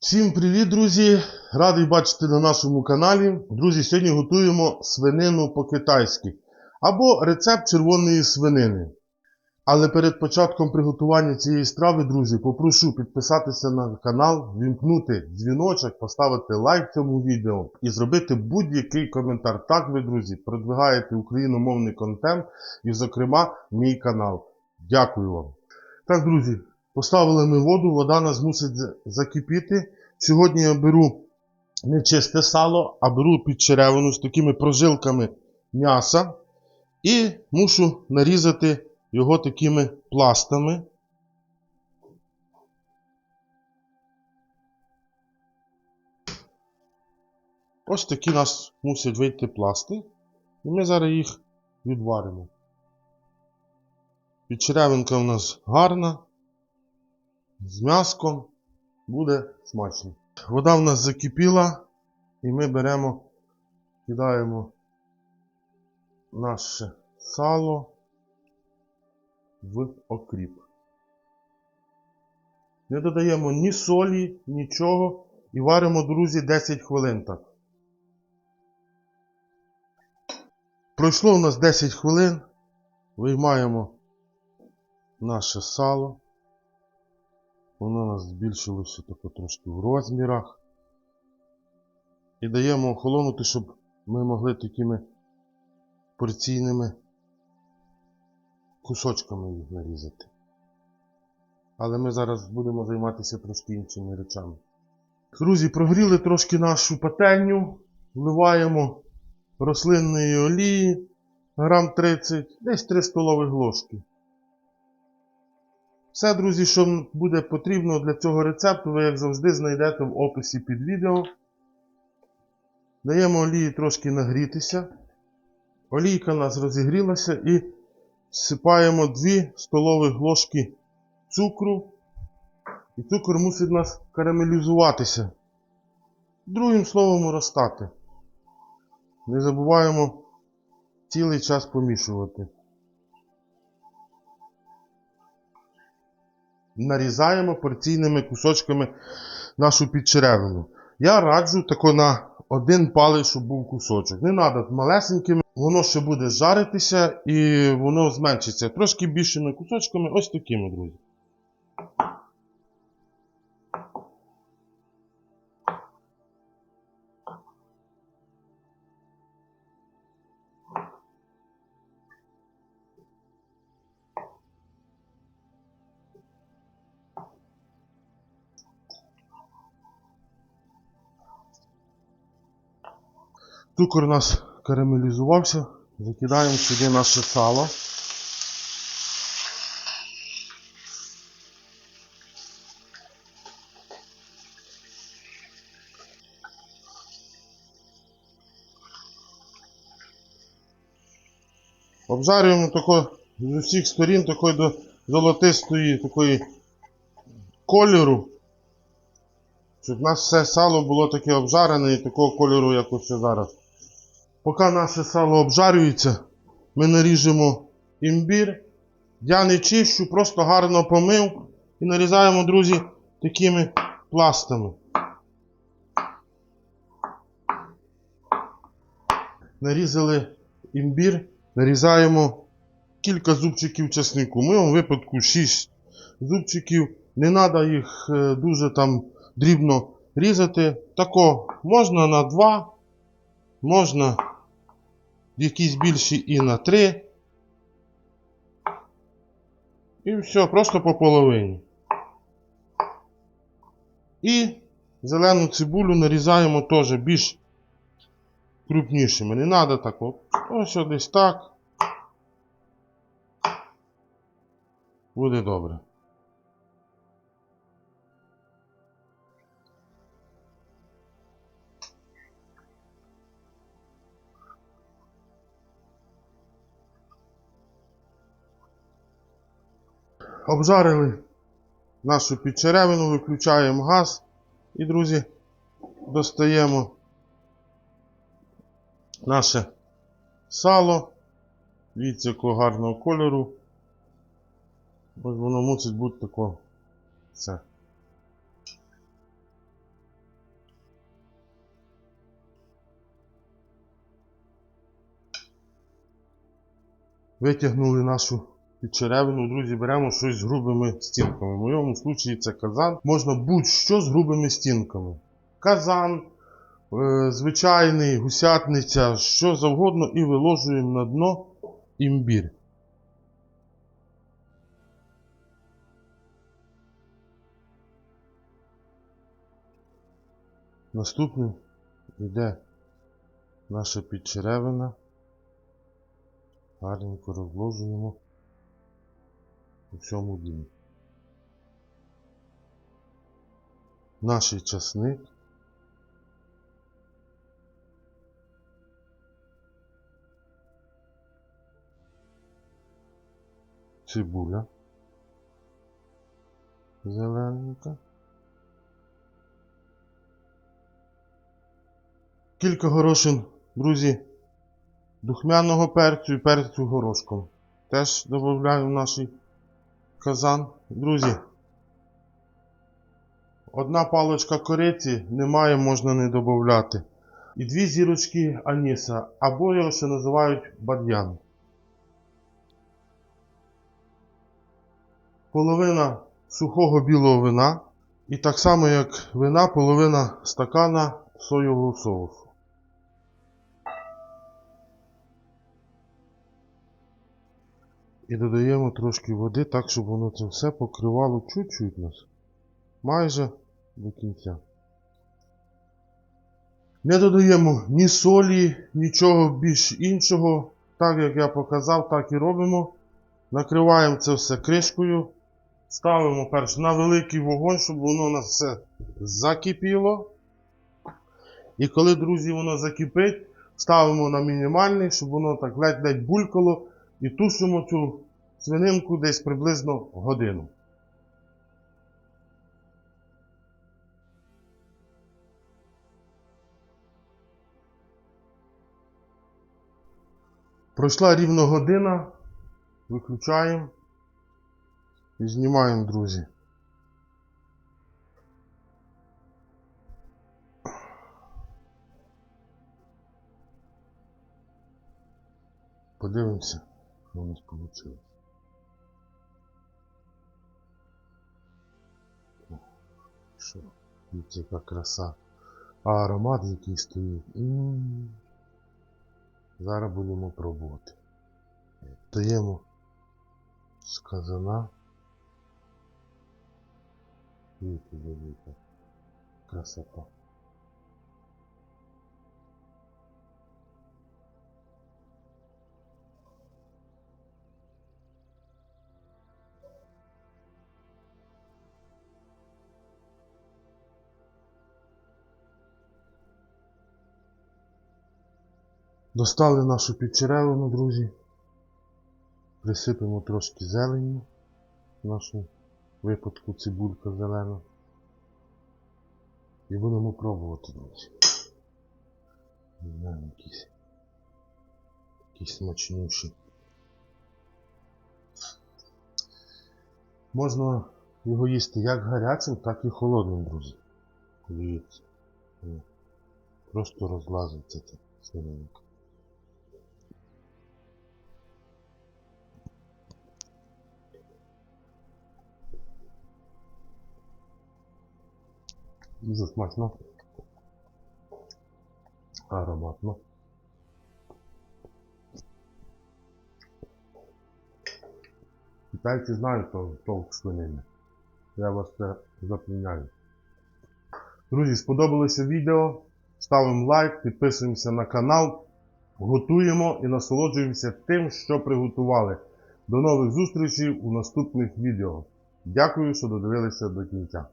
Всім привіт, друзі! Радий бачити на нашому каналі. Друзі, сьогодні готуємо свинину по-китайськи або рецепт червоної свинини. Але перед початком приготування цієї страви, друзі, попрошу підписатися на канал, вімкнути дзвіночок, поставити лайк цьому відео і зробити будь-який коментар. Так ви, друзі, продвигаєте україномовний контент і, зокрема, мій канал. Дякую вам. Так, друзі, Поставили ми воду, вода нас мусить закипіти. Сьогодні я беру не чисте сало, а беру підчеревину з такими прожилками м'яса і мушу нарізати його такими пластами. Ось такі нас мусять вийти пласти. І ми зараз їх відваримо. Підчеревинка у нас гарна з м'яском буде смачно. Вода в нас закипіла, і ми беремо, кидаємо наше сало в окріп. Не додаємо ні солі, нічого і варимо, друзі, 10 хвилин так. Пройшло у нас 10 хвилин. Виймаємо наше сало. Воно у нас збільшилося тако трошки в розмірах. І даємо охолонути, щоб ми могли такими порційними кусочками їх нарізати. Але ми зараз будемо займатися трошки іншими речами. Друзі, прогріли трошки нашу пательню, вливаємо рослинної олії, грам 30, десь 3 столових ложки. Все, друзі, що буде потрібно для цього рецепту, ви, як завжди, знайдете в описі під відео. Даємо олії трошки нагрітися. Олійка у нас розігрілася і всипаємо 2 столових ложки цукру. І цукор мусить у нас карамелізуватися. Другим словом, розтати. Не забуваємо цілий час помішувати. Нарізаємо порційними кусочками нашу підчеревину. Я раджу тако на один палець, щоб був кусочок. Не треба малесенькими, воно ще буде жаритися і воно зменшиться. Трошки більшими кусочками, ось такими, друзі. Цукор у нас карамелізувався. Закидаємо сюди наше сало. Обжарюємо тако з усіх сторін такої до золотистої такої кольору. Щоб у нас все сало було таке обжарене і такого кольору, як ось зараз. Поки наше сало обжарюється, ми наріжемо імбір. Я не чищу, просто гарно помив і нарізаємо, друзі, такими пластами. Нарізали імбір, нарізаємо кілька зубчиків чеснику. В моєму випадку 6 зубчиків. Не треба їх е, дуже там дрібно різати. Тако можна на 2, можна якісь більші і на 3. І все, просто по половині. І зелену цибулю нарізаємо теж більш крупнішими. Не треба так. Ось десь так. Буде добре. обжарили нашу підчеревину, виключаємо газ і, друзі, достаємо наше сало. Дивіться, якого гарного кольору. Ось воно мусить бути тако. Все. Витягнули нашу підчеревину, друзі, беремо щось з грубими стінками. В моєму случаї це казан. Можна будь-що з грубими стінками. Казан, е, звичайний, гусятниця, що завгодно, і виложуємо на дно імбір. Наступним йде наша підчеревина. Гарненько розложуємо у всьому дні. Наш часник. Цибуля. Зелененька. Кілька горошин, друзі, духмяного перцю і перцю горошком. Теж додаємо в наш казан. Друзі, одна паличка кориці немає, можна не додати. І дві зірочки аніса, або його ще називають бадьян. Половина сухого білого вина. І так само, як вина, половина стакана соєвого соусу. І додаємо трошки води, так, щоб воно це все покривало чуть-чуть нас. Майже до кінця. Не додаємо ні солі, нічого більш іншого. Так як я показав, так і робимо. Накриваємо це все кришкою. Ставимо перш на великий вогонь, щоб воно у нас все закипіло. І коли, друзі, воно закипить, ставимо на мінімальний, щоб воно так ледь-ледь булькало. І тушимо цю свининку десь приблизно годину. Пройшла рівно година. Виключаємо і знімаємо, друзі. Подивимося, що у нас вийшло. Що? Яка краса. А аромат який стоїть. М. Зараз будемо пробувати. Даємо з казана. Красота. Достали нашу підчеревину, друзі. Присипемо трошки зелені. В нашому випадку цибулька зелена. І будемо пробувати, друзі. Знаю, якісь. Якісь смачніші. Можна його їсти як гарячим, так і холодним, друзі. Дивіться. Просто розлазиться це свининка. Дуже смачно. Ароматно. Китайці знають то- толк свинини. Я вас це запевняю. Друзі, сподобалося відео. Ставимо лайк, підписуємося на канал, готуємо і насолоджуємося тим, що приготували. До нових зустрічей у наступних відео. Дякую, що додивилися до кінця.